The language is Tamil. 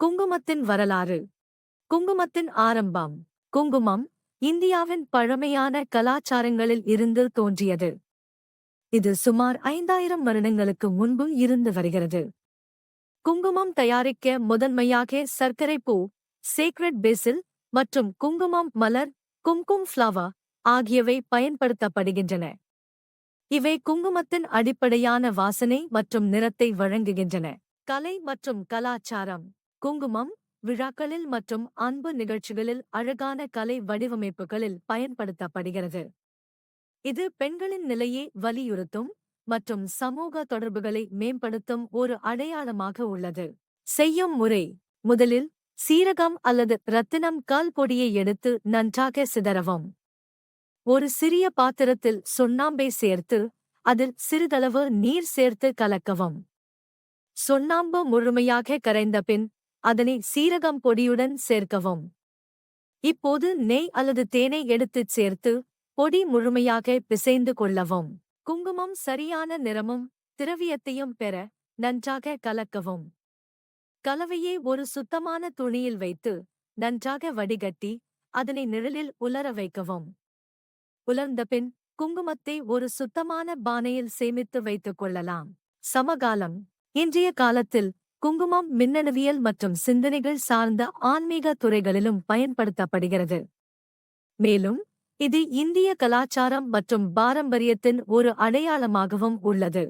குங்குமத்தின் வரலாறு. குங்குமத்தின் ஆரம்பம். குங்குமம் இந்தியாவின் பழமையான கலாச்சாரங்களில் இருந்து தோன்றியது. இது சுமார் ஐந்தாயிரம் வருடங்களுக்கு முன்பு இருந்து வருகிறது. குங்குமம் தயாரிக்க முதன்மையாக சர்க்கரை பூ சேக்ரெட் பேசில் மற்றும் குங்குமம் மலர் கும்கும் ஃப்ளவர் ஆகியவை பயன்படுத்தப்படுகின்றன. இவை குங்குமத்தின் அடிப்படையான வாசனை மற்றும் நிறத்தை வழங்குகின்றன. கலை மற்றும் கலாச்சாரம். குங்குமம் விழாக்களில் மற்றும் அன்பு நிகழ்ச்சிகளில் அழகான கலை வடிவமைப்புகளில் பயன்படுத்தப்படுகிறது. இது பெண்களின் நிலையை வலியுறுத்தும் மற்றும் சமூக தொடர்புகளை மேம்படுத்தும் ஒரு அடையாளமாக உள்ளது. செய்யும் முறை. முதலில் சீரகம் அல்லது ரத்தினம் கால் பொடியை எடுத்து நன்றாக சிதறவும். ஒரு சிறிய பாத்திரத்தில் சுண்ணாம்பை சேர்த்து அதில் சிறிதளவு நீர் சேர்த்து கலக்கவும். சுண்ணாம்பு முழுமையாக கரைந்த பின் அதனை சீரகம் பொடியுடன் சேர்க்கவும். இப்போது நெய் அல்லது தேனை எடுத்துச் சேர்த்து பொடி முழுமையாக பிசைந்து கொள்ளவும். குங்குமம் சரியான நிறமும் திரவியத்தையும் பெற நன்றாக கலக்கவும். கலவையை ஒரு சுத்தமான துணியில் வைத்து நன்றாக வடிகட்டி அதனை நிழலில் உலர வைக்கவும். உலர்ந்த பின் குங்குமத்தை ஒரு சுத்தமான பானையில் சேமித்து வைத்துக் கொள்ளலாம். சமகாலம். இன்றைய காலத்தில் குங்குமம் மின்னணுவியல் மற்றும் சிந்தனைகள் சார்ந்த ஆன்மீக துறைகளிலும் பயன்படுத்தப்படுகிறது. மேலும் இது இந்திய கலாச்சாரம் மற்றும் பாரம்பரியத்தின் ஒரு அடையாளமாகவும் உள்ளது.